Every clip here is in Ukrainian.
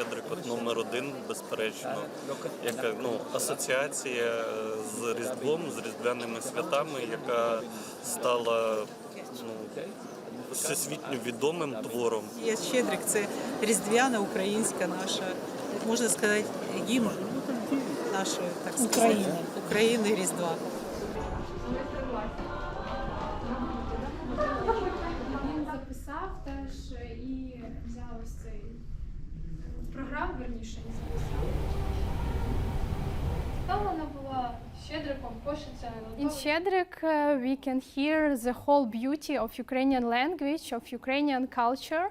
1 безперечно, яка ну асоціація з Різдвом, з різдвяними святами, яка стала ну, всесвітньо відомим твором. Є Щедрик це різдвяна українська наша, можна сказати, гімн нашої так сказати, України. України Різдва. Він записав теж і взяв ось цей програму, верніше, не записав. Там вона була щедриком, пишеться. In Shedrik, uh, we can hear the whole beauty of Ukrainian language, of Ukrainian culture,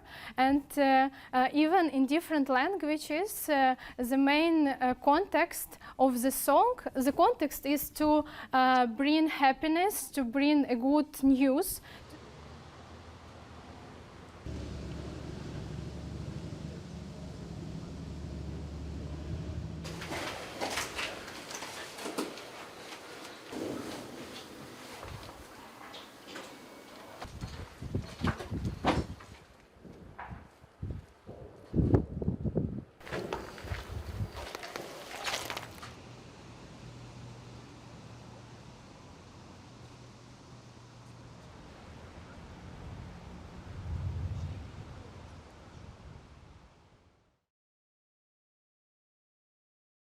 and uh, uh, even in different languages, uh, the main uh, context of the song, the context is to uh, bring happiness, to bring a good news